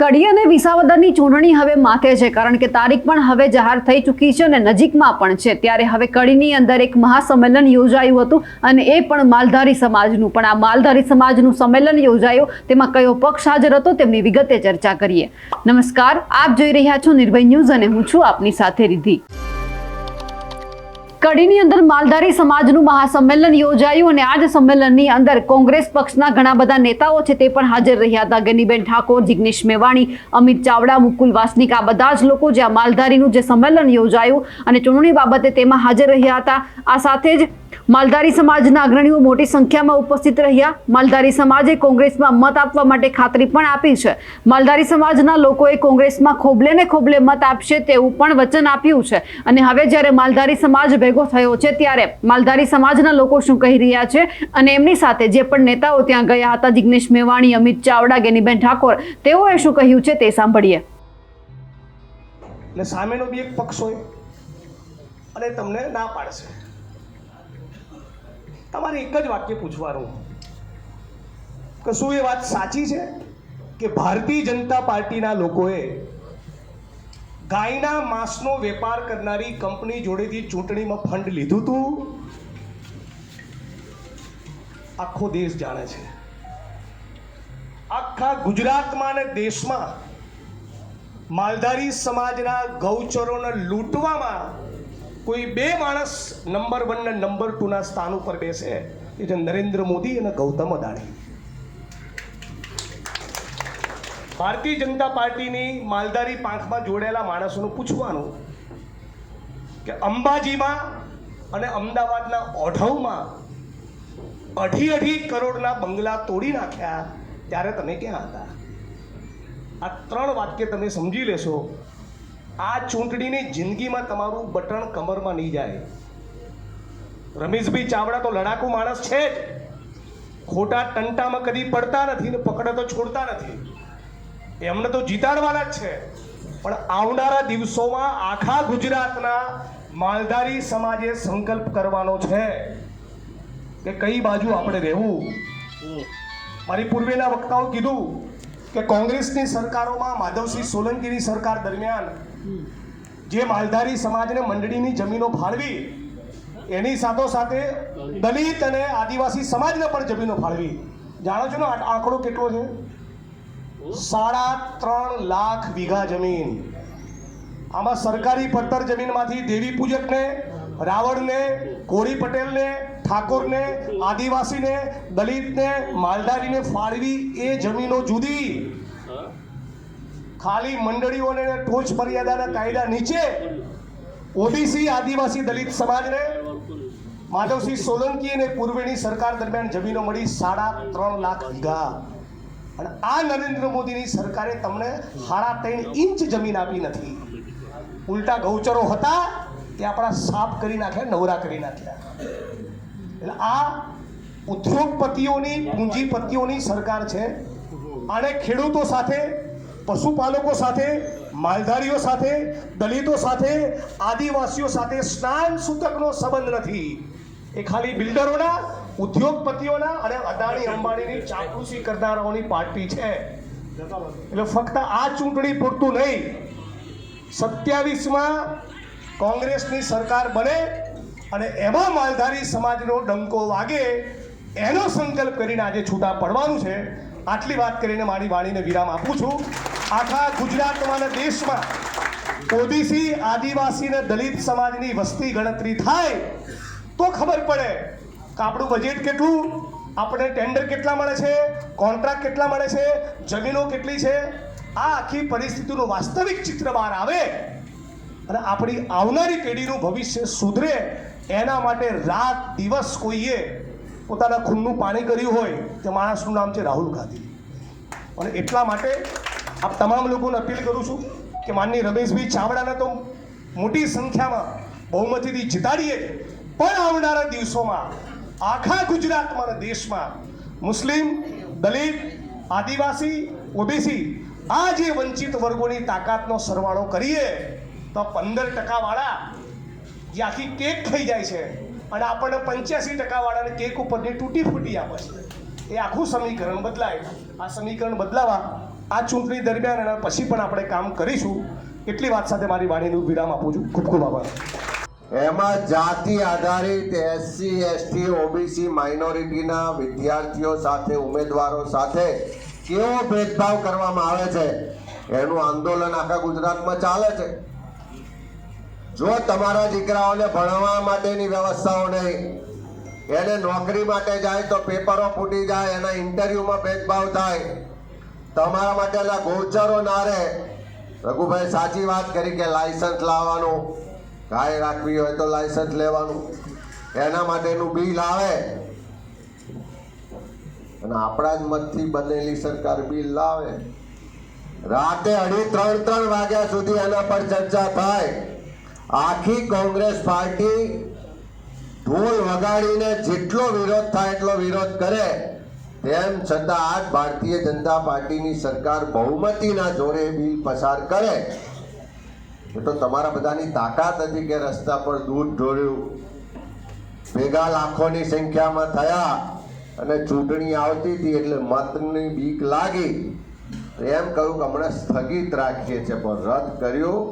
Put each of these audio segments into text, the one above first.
કડી અને વિસાવદરની ચૂંટણી હવે માથે છે, કારણ કે તારીખ પણ હવે જાહેર થઈ ચૂકી છે અને નજીકમાં પણ છે. ત્યારે હવે કડીની અંદર એક મહાસંમેલન યોજાયું હતું અને એ પણ માલધારી સમાજનું, પણ આ માલધારી સમાજનું સંમેલન યોજાયું. તેમાં કયો પક્ષ હાજર હતો તેમની વિગતે ચર્ચા કરીએ. નમસ્કાર, આપ જોઈ રહ્યા છો નિર્ભય ન્યૂઝ અને હું છું આપની સાથે રિધિ કડીની અંદર માલધારી સમાજનું મહાસંમેલન યોજાયું અને આ જ સંમેલનની અંદર કોંગ્રેસ પક્ષના ઘણા બધા નેતાઓ છે તે પણ હાજર રહ્યા હતા. ગનીબેન ઠાકોર, જિગ્નેશ મેવાણી, અમિત ચાવડા, મુકુલ વાસનિક, આ બધા જ લોકો જે આ માલધારીનું જે સંમેલન યોજાયું અને ચૂંટણી બાબતે તેમાં હાજર રહ્યા હતા. આ સાથે જ માલધારી સમાજના અગ્રણીઓ મોટી સંખ્યામાં ઉપસ્થિત રહ્યા. માલધારી સમાજે કોંગ્રેસમાં મત આપવા માટે ખાતરી પણ આપી છે. માલધારી સમાજના લોકોએ કોંગ્રેસમાં ખોબલે ને ખોબલે મત આપશે તેવું પણ વચન આપ્યું છે. અને હવે જ્યારે માલધારી સમાજ ભેગો થયો છે ત્યારે માલધારી સમાજના લોકો શું કહી રહ્યા છે? અને એમની સાથે જે પણ નેતાઓ ત્યાં ગયા હતા, જિગ્નેશ મેવાણી, અમિત ચાવડા, ગેનીબેન ઠાકોર, તેઓએ શું કહ્યું છે તે સાંભળીએ. એટલે સામેનો બી એક પક્ષ હોય અને તમને ના પાડશે. તમારે એક જ વાક્ય પૂછવાનું. કે શું એ વાત સાચી છે? કે ભારતીય જનતા પાર્ટીના લોકોએ ગાયના માંસનો વેપાર કરનારી કંપની જોડેથી ચૂંટણીમાં ફંડ લીધું હતું આખો દેશ જાણે છે. આખા ગુજરાતમાં અને દેશમાં માલધારી સમાજના ગૌચરોને લૂંટવામાં કોઈ બે માણસ નંબર વન ને નંબર ટુના સ્થાન ઉપર બેસે, એ છે નરેન્દ્ર મોદી અને ગૌતમ અદાણી. ભારતીય જનતા પાર્ટીની માલધારી પાંખમાં જોડેલા માણસોનું પૂછવાનું કે અંબાજીમાં અને અમદાવાદના ઓઢવમાં અઢી અઢી કરોડના બંગલા તોડી નાખ્યા, ત્યારે તમે ક્યાં હતા? આ ત્રણ વાક્ય તમે સમજી લેશો. આ ચૂંટણીની જિંદગીમાં તમારું બટન કમરમાં નહીં જાય. રમેશભાઈ ચાવડા તો લડાકુ માણસ છે જ. ખોટા ટંટામાં કદી પડતા નથી ને પકડે તો છોડતા નથી. એમને તો જીતાડવાના જ છે. પણ આવનારા દિવસોમાં આખા ગુજરાતના માલધારી સમાજે સંકલ્પ કરવાનો છે કે કઈ બાજુ આપણે રહેવું. મારી પૂર્વેના વક્તાઓ કીધું કે કોંગ્રેસની સરકારોમાં માધવસિંહ સોલંકીની સરકાર દરમિયાન જે માલધારી સમાજને મંડળીની જમીનો ફાળવી, એની સાથોસાથે દલિત અને આદિવાસી સમાજને પણ જમીનો ફાળવી. જાણો છો ને આંકડો કેટલો છે? સાડા ત્રણ લાખ વીઘા જમીન. આમાં સરકારી પડતર જમીનમાંથી દેવી પૂજકને, રાવણને કોળી પટેલને, ઠાકોરને, આદિવાસીને, દલિતને, માલધારીને ફાળવી એ જમીનો જુદી. ખાલી મંડળીઓને ટોચ મર્યાદાના કાયદા નીચે ઓબીસી, આદિવાસી દલિત સમાજને માધવસિંહ સોલંકી અને પૂર્વેની સરકાર દરમિયાન જમીનો મળી સાડા ત્રણ લાખ વીઘા. અને આ નરેન્દ્ર મોદીની સરકારે તમને સાડા ત્રણ ઇંચ જમીન આપી નથી. ઉલટા ગૌચરો હતા તે આપણા સાફ કરી નાખ્યા, નવરા કરી નાખ્યા. એટલે આ ઉદ્યોગપતિઓની, પૂંજીપતિઓની સરકાર છે. અને ખેડૂતો સાથે પશુપાલકો સાથે, માલધારીઓ સાથે, દલિતો સાથે, આદિવાસીઓ સાથે સ્નાન સૂતકનો સંબંધ નથી. એ ખાલી બિલ્ડરોના, ઉદ્યોગપતિઓના અને અદાણી અંબાણીની ચાપલુસી કરનારાઓની પાર્ટી છે. એટલે ફક્ત આ ચૂંટણી પૂરતું નહીં, સત્યાવીસમાં કોંગ્રેસની સરકાર બને અને એમાં માલધારી સમાજનો ડંકો વાગે, એનો સંકલ્પ કરીને આજે છૂટા પડવાનું છે. આટલી વાત કરીને મારી વાણીને વિરામ આપું છું. આખા ગુજરાતમાં અને દેશમાં ઓબીસી આદિવાસી અને દલિત સમાજની વસ્તી ગણતરી થાય તો ખબર પડે કે આપણું બજેટ કેટલું આપણે ટેન્ડર કેટલા મળે છે કોન્ટ્રાક્ટ કેટલા મળે છે, જમીનો કેટલી છે. આ આખી પરિસ્થિતિનું વાસ્તવિક ચિત્ર બહાર આવે અને આપણી આવનારી પેઢીનું ભવિષ્ય સુધરે એના માટે રાત દિવસ કોઈએ પોતાના ખૂનનું પાણી કર્યું હોય તે માણસનું નામ છે રાહુલ ગાંધી. અને એટલા માટે આપ તમામ લોકોને અપીલ કરું છું કે માનની રમેશભાઈ ચાવડાને તો મોટી સંખ્યામાં બહુમતીથી જીતાડીએ. પણ આવનારા દિવસોમાં આખા ગુજરાતમાં અને દેશમાં મુસ્લિમ, દલિત, આદિવાસી, ઓબીસી આ જે વંચિત વર્ગોની તાકાતનો સરવાળો કરીએ, તો પંદર ટકાવાળા જે આખી કેક થઈ જાય છે અને આપણને પંચ્યાસી ટકાવાળાને કેક ઉપરની તૂટી ફૂટી આપે છે. એ આખું સમીકરણ બદલાય. આ સમીકરણ બદલાવા આ ચૂંટણી દરમિયાન એના પછી પણ આપણે કામ કરીશું. એટલી વાત સાથે મારી વાણીનું વિરામ આપું છું. ખૂબ ખૂબ આભાર. એમાં જાતિ આધારિત એસસી એસટી ઓબીસી માઇનોરિટીના વિદ્યાર્થીઓ સાથે, ઉમેદવારો સાથે કેવો ભેદભાવ કરવામાં આવે છે? એનું આંદોલન આખા ગુજરાતમાં ચાલે છે. જો તમારા દીકરાઓને ભણવા માટેની વ્યવસ્થાઓ નહીં, એને નોકરી માટે જાય તો પેપરો ફૂટી જાય, એના ઇન્ટરવ્યુમાં ભેદભાવ થાય તમારા માટેના ગોચરો ના રઘુભાઈ સાચી વાત કરી કે લાયસન્સ લાવવાનું. ગાય રાખવી હોય તો લાયસન્સ લેવાનું. એના માટેનું બિલ આવે. અને આપણા જ મતથી બનેલી સરકાર બિલ લાવે. રાતે અઢી ત્રણ ત્રણ વાગ્યા સુધી એના પર ચર્ચા થાય. આખી કોંગ્રેસ પાર્ટી ઢોલ વગાડીને જેટલો વિરોધ થાય એટલો વિરોધ કરે. તેમ છતાં આજ ભારતીય જનતા પાર્ટીની સરકાર બહુમતીના જોરે બિલ પસાર કરે. એ તો તમારા બધાની તાકાત હતી કે રસ્તા પર દૂધ ઢોળ્યું ભેગા લાખોની સંખ્યામાં થયા અને ચૂંટણી આવતી હતી એટલે મતની બીક લાગી. એમ કહ્યું કે હમણાં સ્થગિત રાખીએ છીએ, પણ રદ કર્યું.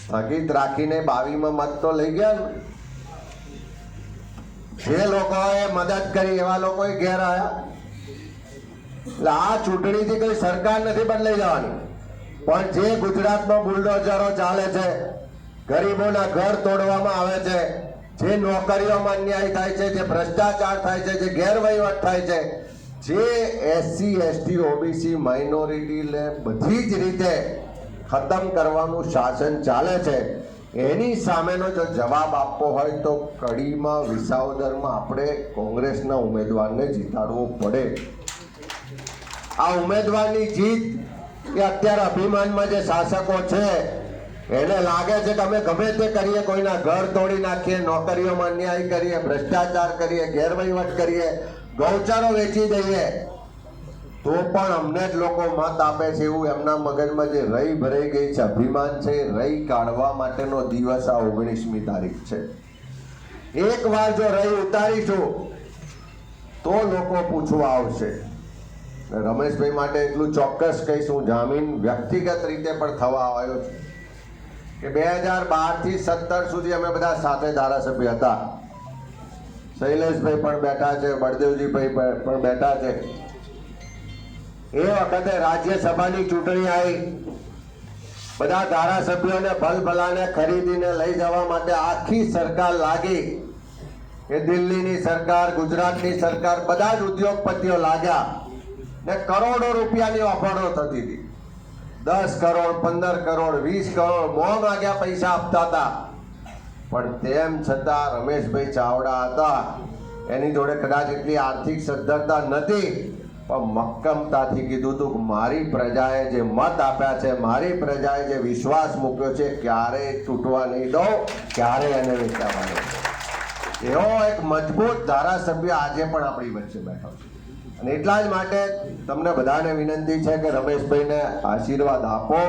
સ્થગિત રાખીને બાવીમાં મત તો લઈ ગયા ને. જે લોકોએ મદદ કરી, એવા લોકોએ ઘેર આવ્યા. એટલે આ ચૂંટણીથી કઈ સરકાર નથી બદલાઈ જવાની. પણ જે ગુજરાતમાં બુલડોઝરો ચાલે છે, ગરીબોના ઘર તોડવામાં આવે છે, જે નોકરીઓમાં અન્યાય થાય છે, જે ભ્રષ્ટાચાર થાય છે, જે ગેરવહીવટ થાય છે, જે એસસી એસટી ઓબીસી માઇનોરિટીને બધી જ રીતે ખતમ કરવાનું શાસન ચાલે છે. એની સામેનો જો જવાબ આપવો હોય તો કડીમાં વિસાવદરમાં આપણે કોંગ્રેસના ઉમેદવારને જીતાડવો પડે. આ ઉમેદવારની જીત કે અત્યારે અભિમાનમાં જે શાસકો છે, એને લાગે છે કે અમે ગમે તે કરીએ, કોઈના ઘર તોડી નાખીએ, નોકરીઓમાં અન્યાય કરીએ, ભ્રષ્ટાચાર કરીએ, ગેરવહીવટ કરીએ, ગૌચારો વેચી દઈએ તો પણ અમને જ લોકો મત આપે છે એવું એમના મગજમાં જે રહી ભરાઈ ગઈ છે, અભિમાન છે, રહી કાઢવા માટેનો દિવસ આ ઓગણીસમી તારીખ છે. એક વાર જો રહી ઉતારીશું, તો લોકો પૂછવા આવશે. રમેશભાઈ માટે એટલું ચોક્કસ કહીશ, હું જામીન વ્યક્તિગત રીતે પણ થવા આવ્યો છું. કે બે હજાર બારથી સત્તર સુધી અમે બધા સાથે ધારાસભ્ય હતા. શૈલેષભાઈ પણ બેઠા છે, બળદેવજીભાઈ પણ બેઠા છે. એ વખતે રાજ્યસભાની ચૂંટણી આવી. બધા ધારાસભ્યોને ભલભલાને ખરીદીને લઈ જવા માટે આખી સરકાર લાગી. એ દિલ્હીની સરકાર, ગુજરાતની સરકાર, બધા જ ઉદ્યોગપતિઓ લાગ્યા ને કરોડો રૂપિયાની ઓફરો થતી હતી. દસ કરોડ, પંદર કરોડ, વીસ કરોડ મોં માગ્યા પૈસા આપતા હતા. પણ તેમ છતાં રમેશભાઈ ચાવડા હતા. એની જોડે કદાચ એટલી આર્થિક સદ્ધરતા નથી. પણ મક્કમતાથી કીધું હતું કે મારી પ્રજાએ જે મત આપ્યા છે, મારી પ્રજાએ જે વિશ્વાસ મૂક્યો છે, ક્યારેય તૂટવા નહીં દો ક્યારેય એને વેચાવા નહીં એવો એક મજબૂત ધારાસભ્ય આજે પણ આપણી વચ્ચે બેઠો છે. અને એટલા જ માટે તમને બધાને વિનંતી છે કે રમેશભાઈને આશીર્વાદ આપો.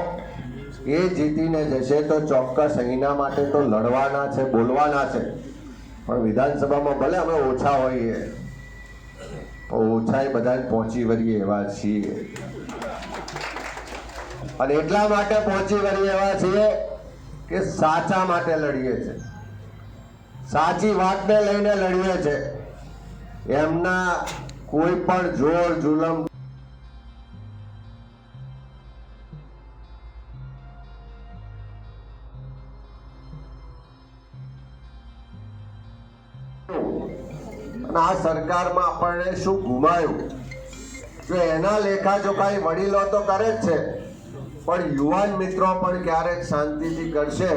એ જીતીને જશે તો ચોક્કસ અહીંના માટે તો લડવાના છે, બોલવાના છે. પણ વિધાનસભામાં ભલે અમે ઓછા હોઈએ પણ બધા પહોંચી વળીએ એવા છીએ. અને એટલા માટે પહોંચી વળીએ એવા છીએ કે સાચા માટે લડીએ છીએ સાચી વાતને લઈને લડીએ છે. એમના કોઈ પણ જોર, જુલમ આ સરકારમાં આપણને શું ગુમાયું? જો એના લેખાજોખા એ વડીલો તો કરે જ છે. પણ યુવાન મિત્રો પણ ક્યારેક શાંતિથી કરશે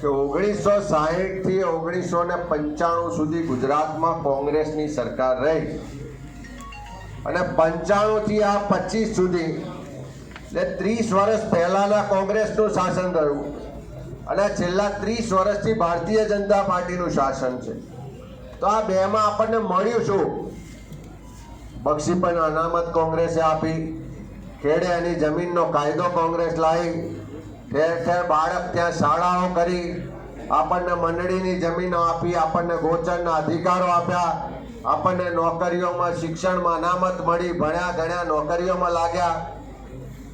કે ઓગણીસો સાહીઠથી ઓગણીસો ને પંચાણું સુધી ગુજરાતમાં કોંગ્રેસની સરકાર રહી. અને પંચાણું થી આ પચીસ સુધી એટલે ત્રીસ વર્ષ પહેલાના કોંગ્રેસનું શાસન રહ્યું. અને છેલ્લા ત્રીસ વર્ષથી ભારતીય જનતા પાર્ટીનું શાસન છે. તો આ બેમાં આપણને મળ્યું શું? બક્ષીપણ અનામત કોંગ્રેસે આપી. ખેડે એની જમીનનો કાયદો કોંગ્રેસ લાવી. ઠેર ઠેર બાળક ત્યાં શાળાઓ કરી. આપણને મંડળીની જમીનો આપી, આપણને ગોચરના અધિકારો આપ્યા. આપણને નોકરીઓમાં શિક્ષણમાં અનામત મળી, ભણ્યા ગણ્યા નોકરીઓમાં લાગ્યા.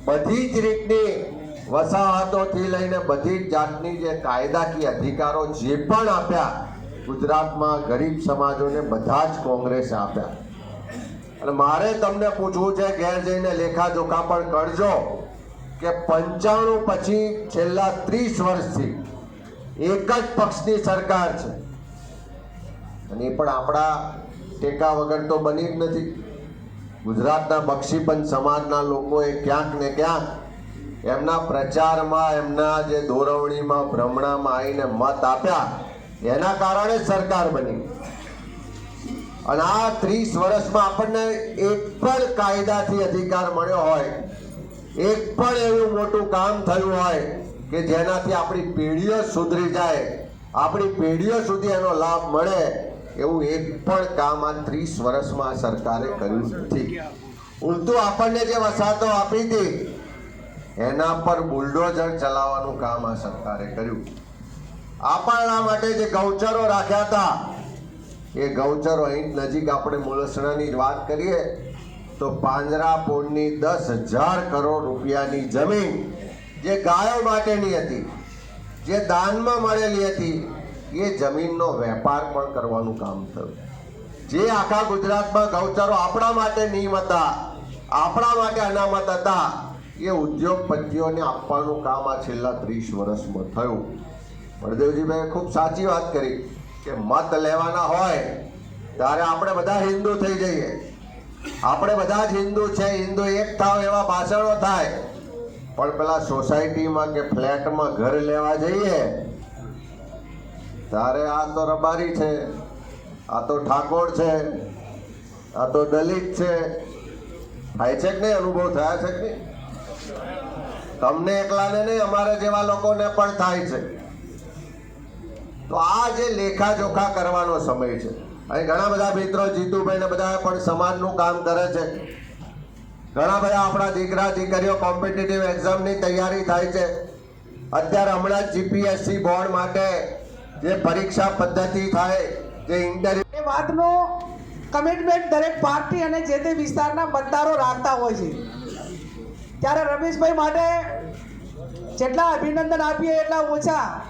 બધી જ રીતની વસાહતોથી લઈને બધી જ જાતની જે કાયદાકીય અધિકારો જે પણ આપ્યા ગુજરાતમાં ગરીબ સમાજોને બધા જ કોંગ્રેસે આપ્યા. અને મારે તમને પૂછવું છે, ઘેર જઈને લેખાજોખા પણ કરજો, કે પંચાણું પછી છેલ્લા ત્રીસ વર્ષથી એક જ પક્ષની સરકાર છે. અને એ પણ આપણા ટેકા વગર તો બની જ નથી. ગુજરાતના બક્ષીપંચ સમાજના લોકોએ ક્યાંક ને ક્યાંક એમના પ્રચારમાં, એમના જે દોરવણીમાં, ભ્રમણામાં આવીને મત આપ્યા. એના કારણે સરકાર બની. અને આ ત્રીસ વર્ષમાં આપણને એક પણ કાયદાથી અધિકાર મળ્યો હોય, એક પણ એવું મોટું કામ થયું હોય કે જેનાથી આપણી પેઢીઓ સુધરી જાય, આપણી પેઢીઓ સુધી એનો લાભ મળે, એવું એક પણ કામ આ ત્રીસ વર્ષમાં સરકારે કર્યું નથી. ઉલટું આપણને જે વસાતો આપી હતી, એના પર બુલડોઝર ચલાવવાનું કામ આ સરકારે કર્યું. આપણા માટે જે ગૌચરો રાખ્યા હતા, એ ગૌચરો અહીં નજીક આપણે મુલસણાની વાત કરીએ, તો પાંજરાપોળની દસ હજાર કરોડ રૂપિયાની જમીન જે ગાયો માટેની હતી, જે દાનમાં મળેલી હતી, એ જમીનનો વેપાર પણ કરવાનું કામ થયું. જે આખા ગુજરાતમાં ગૌચરો આપણા માટે નિયમ હતા, આપણા માટે અનામત હતા, એ ઉદ્યોગપતિઓને આપવાનું કામ આ છેલ્લા ત્રીસ વર્ષમાં થયું. બળદેવજીભાઈ ખૂબ સાચી વાત કરી કે મત લેવાના હોય ત્યારે આપણે બધા હિન્દુ થઈ જઈએ. આપણે બધા જ હિન્દુ છે, હિન્દુ એક થાવ એવા ભાષણો થાય. પણ પેલા સોસાયટીમાં કે ફ્લેટમાં ઘર લેવા જઈએ, ત્યારે આ તો રબારી છે, આ તો ઠાકોર છે, આ તો દલિત છે. થાય છે કે નહીં? અનુભવ થયા છે કે તમને એકલાને નહીં, અમારે જેવા લોકોને પણ થાય છે. તો આ જે લેખાજોખા કરવાનો સમય છે. અહીં ઘણા બધા મિત્રો જીતુભાઈ ને બધા પણ સમાજનું કામ કરે છે. ઘણા બધા આપણા દીકરા, દીકરીઓ કોમ્પિટિટિવ એક્ઝામની તૈયારી થાય છે. અત્યારે હમણાં જીપીએસસી બોર્ડ માટે જે પરીક્ષા પદ્ધતિ થાય, જે ઇન્ટરવ્યુ એ વાતનો કમિટમેન્ટ દરેક પાર્ટી અને જે તે વિસ્તારના મતદારો રાખતા હોય છે. ત્યારે રમેશભાઈ માટે જેટલા અભિનંદન આપીએ એટલા ઓછા.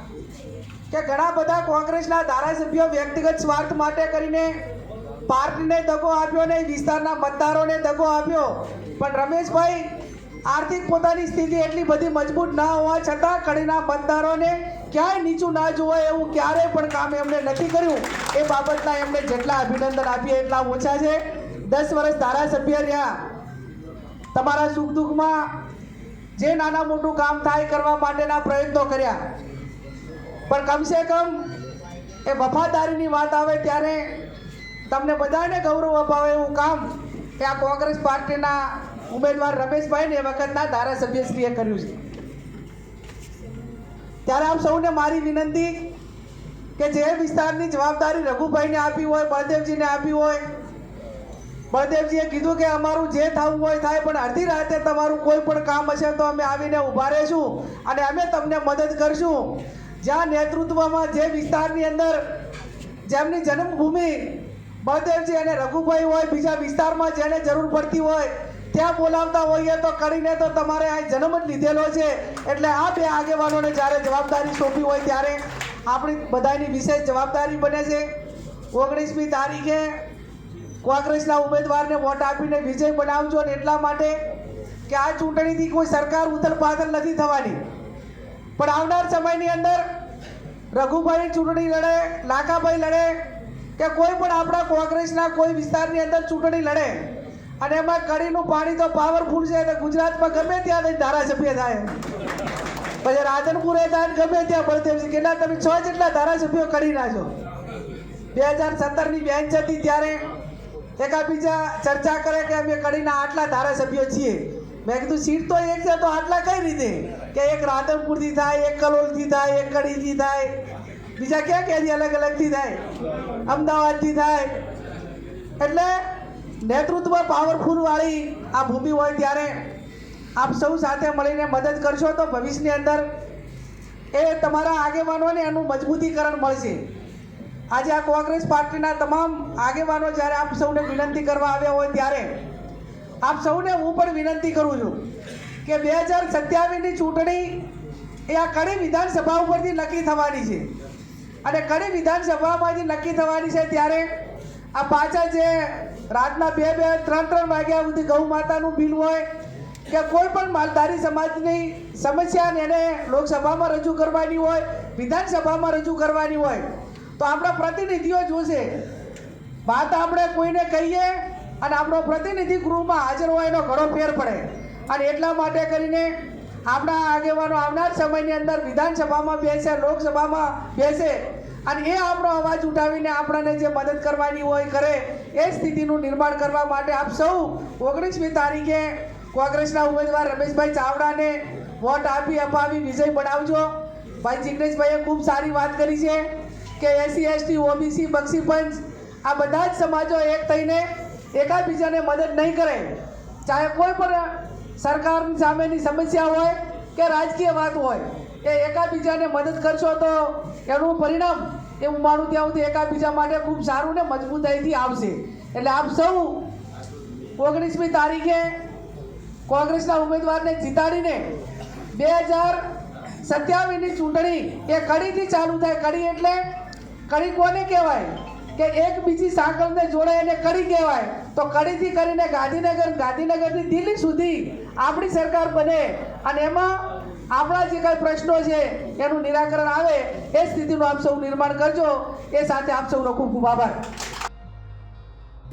કે ઘણા બધા કોંગ્રેસના ધારાસભ્યો વ્યક્તિગત સ્વાર્થ માટે કરીને પાર્ટીને દગો આપ્યો ને વિસ્તારના મતદારોને દગો આપ્યો. પણ રમેશભાઈ, આર્થિક પોતાની સ્થિતિ એટલી બધી મજબૂત ના હોવા છતાં કડીના મતદારોને ક્યાંય નીચું ના જોવાય એવું ક્યારેય પણ કામ એમણે નથી કર્યું. એ બાબતના એમને જેટલા અભિનંદન આપીએ એટલા ઓછા છે. દસ વર્ષ ધારાસભ્ય રહ્યા. તમારા સુખ દુઃખમાં જે નાના મોટું કામ થાય કરવા માટેના પ્રયત્નો કર્યા. પણ કમસે કમ એ વફાદારીની વાત આવે ત્યારે તમને બધાને ગૌરવ અપાવે એવું કામ એ આ કોંગ્રેસ પાર્ટીના ઉમેદવાર રમેશભાઈને એ વખતના ધારાસભ્યશ્રીએ કર્યું છે. ત્યારે આપ સૌને મારી વિનંતી કે જે વિસ્તારની જવાબદારી રઘુભાઈને આપી હોય, બળદેવજીને આપી હોય, બળદેવજીએ કીધું કે અમારું જે થવું હોય થાય, પણ અડધી રાતે તમારું કોઈ પણ કામ હશે તો અમે આવીને ઊભા રહીશું અને અમે તમને મદદ કરશું. જ્યાં નેતૃત્વમાં જે વિસ્તારની અંદર જેમની જન્મભૂમિ બળદેવજી અને રઘુભાઈ હોય, બીજા વિસ્તારમાં જેને જરૂર પડતી હોય, ત્યાં બોલાવતા હોઈએ તો કરીને તો તમારે અહીં જન્મ જ લીધેલો છે. એટલે આ બે આગેવાનોને જ્યારે જવાબદારી સોંપી હોય ત્યારે આપણી બધાની વિશેષ જવાબદારી બને છે. ઓગણીસમી તારીખે કોંગ્રેસના ઉમેદવારને વોટ આપીને વિજય બનાવજો ને એટલા માટે કે આ ચૂંટણીથી કોઈ સરકાર ઉથલ નથી થવાની. પણ આવનાર સમયની અંદર રઘુભાઈ ચૂંટણી લડે, લાખાભાઈ લડે કે કોઈ પણ આપણા કોંગ્રેસના કોઈ વિસ્તારની અંદર ચૂંટણી લડે અને એમાં કડીનું પાણી તો પાવરફુલ છે અને ગુજરાતમાં ગમે ત્યાં થઈ ધારાસભ્ય થાય. પછી રાધનપુરે થાય ગમે ત્યાં બળદેવજી કેટલા તમે છ જેટલા ધારાસભ્યો કરી નાખો બે હજાર સત્તરની બેન્ચ હતી ત્યારે એકાબીજા ચર્ચા કરે કે અમે કડીના આટલા ધારાસભ્યો છીએ. મેં કીધું, સીટ તો એક છે, તો આટલા કઈ રીતે? કે એક રાધનપુરથી થાય, એક કલોલથી થાય, એક કડીથી થાય. બીજા ક્યાં ક્યાંથી અલગ અલગથી થાય? અમદાવાદથી થાય. એટલે નેતૃત્વ પાવરફુલ વાળી આ ભૂમિ હોય ત્યારે આપ સૌ સાથે મળીને મદદ કરશો તો ભવિષ્યની અંદર એ તમારા આગેવાનોને એનું મજબૂતીકરણ મળશે. આજે આ કોંગ્રેસ પાર્ટીના તમામ આગેવાનો જ્યારે આપ સૌને વિનંતી કરવા આવ્યા હોય ત્યારે આપ સૌને હું પણ વિનંતી કરું છું કે બે હજાર સત્યાવીસની ચૂંટણી એ આ કડી વિધાનસભા ઉપરથી નક્કી થવાની છે. અને કડી વિધાનસભામાંથી નક્કી થવાની છે ત્યારે આ પાછા જે રાતના બે બે ત્રણ ત્રણ વાગ્યા સુધી ગૌ માતાનું બિલ હોય કે કોઈ પણ માલધારી સમાજની સમસ્યાને એને લોકસભામાં રજૂ કરવાની હોય, વિધાનસભામાં રજૂ કરવાની હોય, તો આપણા પ્રતિનિધિઓ જોશે. વાત આપણે કોઈને કહીએ અને આપણો પ્રતિનિધિ ગૃહમાં હાજર હોય એનો ઘણો ફેર પડે. અને એટલા માટે કરીને આપણા આગેવાનો આવનાર સમયની અંદર વિધાનસભામાં બેસે, લોકસભામાં બેસે અને એ આપણો અવાજ ઉઠાવીને આપણને જે મદદ કરવાની હોય કરે એ સ્થિતિનું નિર્માણ કરવા માટે આપ સૌ ઓગણીસમી તારીખે કોંગ્રેસના ઉમેદવાર રમેશભાઈ ચાવડાને વોટ આપી, અપાવી, વિજય બનાવજો. ભાઈ જિગ્નેશભાઈએ ખૂબ સારી વાત કરી છે કે એસસી, એસટી, ઓબીસી, બક્ષી પંચ આ બધા જ સમાજો એક થઈને એકાબીજાને મદદ નહીં કરે. ચાહે કોઈ પણ સરકારની સામેની સમસ્યા હોય કે રાજકીય વાત હોય, એ એકાબીજાને મદદ કરશો તો એનું પરિણામ એ હું માનું ત્યાં સુધી એકાબીજા માટે ખૂબ સારું ને મજબૂતાઈથી આવશે. એટલે આપ સૌ ઓગણીસમી તારીખે કોંગ્રેસના ઉમેદવારને જીતાડીને બે હજાર સત્યાવીસની ચૂંટણી એ કડીથી ચાલુ થાય? કડી એટલે, કડી કોને કહેવાય? કે એક બીજી સાંકળને જોડે એને કડી કહેવાય? તો કડીથી કરીને ગાંધીનગર ગાંધીનગરથી દિલ્હી સુધી આપણી સરકાર બને અને એમાં આપણા જે કાંઈ પ્રશ્નો છે એનું નિરાકરણ આવે, એ સ્થિતિનું આપ સૌ નિર્માણ કરજો. એ સાથે આપ સૌનો ખૂબ ખૂબ આભાર.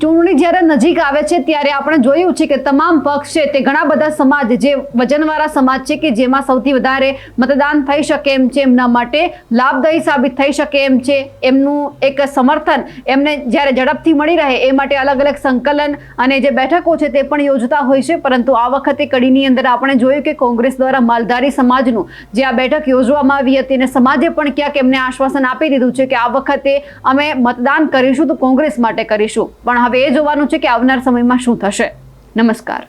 ચૂંટણી જ્યારે નજીક આવે છે, ત્યારે આપણે જોયું છે કે તમામ પક્ષ છે, તે ઘણા બધા સમાજ જે વજનવાળા સમાજ છે કે જેમાં સૌથી વધારે મતદાન થઈ શકે એમ છે, એમના માટે લાભદાયી સાબિત થઈ શકે એમ છે, એમનું એક સમર્થન એમને જ્યારે ઝડપથી મળી રહે એ માટે અલગ અલગ સંકલન અને જે બેઠકો છે તે પણ યોજતા હોય છે, પરંતુ આ વખતે કડીની અંદર આપણે જોયું કે કોંગ્રેસ દ્વારા માલધારી સમાજનું જે આ બેઠક યોજવામાં આવી હતી અને સમાજે પણ ક્યાંક એમને આશ્વાસન આપી દીધું છે કે આ વખતે અમે મતદાન કરીશું તો કોંગ્રેસ માટે કરીશું. પણ હવે એ જોવાનું છે કે આવનાર સમયમાં શું થશે. નમસ્કાર.